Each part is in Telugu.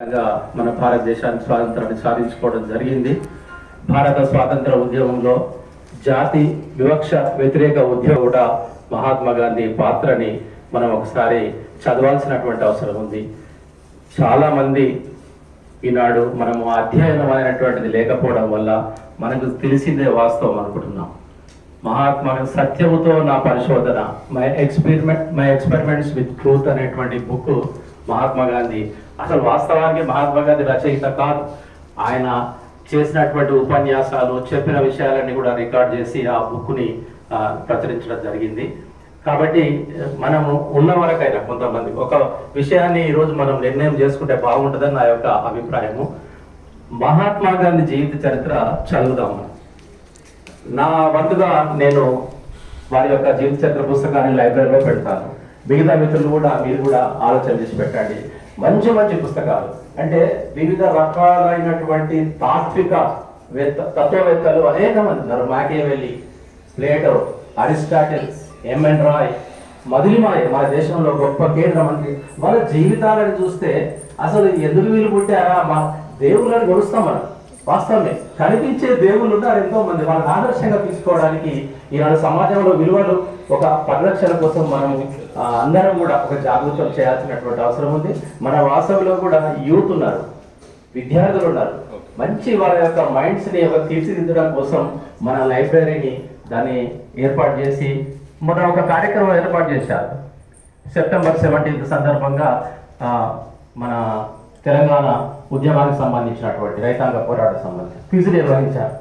మన భారతదేశానికి స్వాతంత్రాన్ని సాధించుకోవడం జరిగింది. భారత స్వాతంత్ర ఉద్యమంలో జాతి వివక్ష వ్యతిరేక ఉద్యమం కూడా మహాత్మా గాంధీ పాత్రని మనం ఒకసారి చదవాల్సినటువంటి అవసరం ఉంది. చాలా మంది ఈనాడు మనము అధ్యయనం అనేటువంటిది లేకపోవడం వల్ల మనకు తెలిసిందే వాస్తవం అనుకుంటున్నాం. మహాత్మా సత్యముతో నా పరిశోధన my experiment my experiments with truth అనేటువంటి బుక్ మహాత్మా గాంధీ. అసలు వాస్తవానికి మహాత్మా గాంధీ రచయిత కాదు. ఆయన చేసినటువంటి ఉపన్యాసాలు చెప్పిన విషయాలన్నీ కూడా రికార్డ్ చేసి ఆ బుక్ని ప్రచురించడం జరిగింది. కాబట్టి మనము ఉన్న వరకైనా కొంతమంది ఒక విషయాన్ని ఈరోజు మనం నిర్ణయం చేసుకుంటే బాగుంటుందని నా యొక్క అభిప్రాయము. మహాత్మా గాంధీ జీవిత చరిత్ర చదువుదాం మనం. నా వంతుగా నేను వారి యొక్క జీవిత చరిత్ర పుస్తకాన్ని లైబ్రరీలో పెడతాను. మిగతా మిత్రులు కూడా మీరు కూడా ఆలోచన చేసి పెట్టండి. మంచి మంచి పుస్తకాలు. అంటే వివిధ రకాలైనటువంటి తాత్విక వేత్త తత్వవేత్తలు అనేక మంది ఉన్నారు. మాకేవెల్లి Plato Aristotle M N Roy Madhu Limaye మన దేశంలో గొప్ప కేంద్ర మంత్రి. మన జీవితాలను చూస్తే అసలు ఎందుకు వీలు పుట్టారా మా దేవుళ్ళని కొలుస్తాం మనం. వాస్తవమే. కనిపించే దేవుళ్ళు ఉన్నారు ఎంతో మంది వాళ్ళని ఆదర్శంగా తీసుకోవడానికి ఈనాడు సమాజంలో విలువలు ఒక పరిరక్షణ కోసం మనం అందరం కూడా ఒక జాగృతం చేయాల్సినటువంటి అవసరం ఉంది. మన వాసవిలో కూడా యూత్ ఉన్నారు. విద్యార్థులు ఉన్నారు. మంచి వాళ్ళ యొక్క మైండ్స్ని ఒక తీర్చిదిద్దడం కోసం మన లైబ్రరీని దాన్ని ఏర్పాటు చేసి మొన్న ఒక కార్యక్రమం ఏర్పాటు చేశారు. సెప్టెంబర్ సెవెంటీన్త్ సందర్భంగా మన తెలంగాణ ఉద్యమానికి సంబంధించినటువంటి రైతాంగ పోరాటం సంబంధించి క్విజ్ నిర్వహించారు.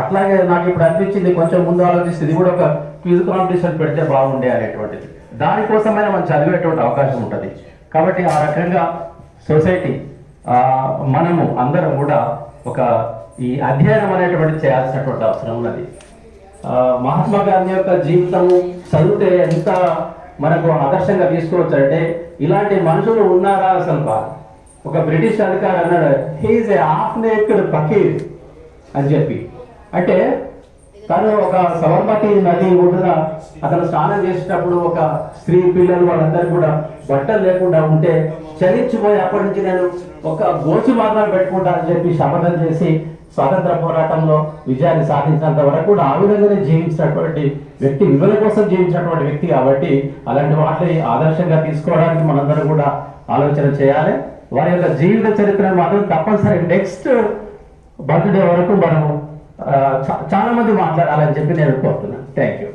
అట్లాగే నాకు ఇప్పుడు అనిపించింది కొంచెం ముందు ఆలోచిస్తే ఇది కూడా ఒక క్విజ్ కాంపిటీషన్ పెడితే బాగుండే అనేటువంటిది. దానికోసమైనా మనం చదివేటువంటి అవకాశం ఉంటుంది. కాబట్టి ఆ రకంగా సొసైటీ మనము అందరం కూడా ఒక ఈ అధ్యయనం అనేటువంటి చేయాల్సినటువంటి అవసరం ఉన్నది. మహాత్మా గాంధీ యొక్క జీవితం చదివితే ఎంత మనకు ఆదర్శంగా తీసుకోవచ్చు అంటే ఇలాంటి మనుషులు ఉన్నారా అసలు కాదు. ఒక బ్రిటిష్ అధికారి అన్నాడు he's a half naked Pakir అని చెప్పి. అంటే తను ఒక సబర్మతి నది ఒడ్డున అతను స్నానం చేసేటప్పుడు ఒక స్త్రీ పిల్లలు వాళ్ళందరూ కూడా బట్టలు లేకుండా ఉంటే చలించిపోయి అప్పటి నుంచి నేను ఒక గోచి మార్గాలు పెట్టుకుంటానని చెప్పి శపథం చేసి స్వాతంత్ర పోరాటంలో విజయాన్ని సాధించినంత వరకు కూడా ఆ విధంగానే జీవించినటువంటి వ్యక్తి విలువల కోసం జీవించినటువంటి వ్యక్తి కాబట్టి అలాంటి వాటిని ఆదర్శంగా తీసుకోవడానికి మనందరం కూడా ఆలోచన చేయాలి. వారి యొక్క జీవిత చరిత్రను మాత్రం తప్పనిసరి. నెక్స్ట్ బర్త్డే వరకు మనము చాలా మంది మాట్లాడాలని చెప్పి నేను కోరుతున్నాను. Thank you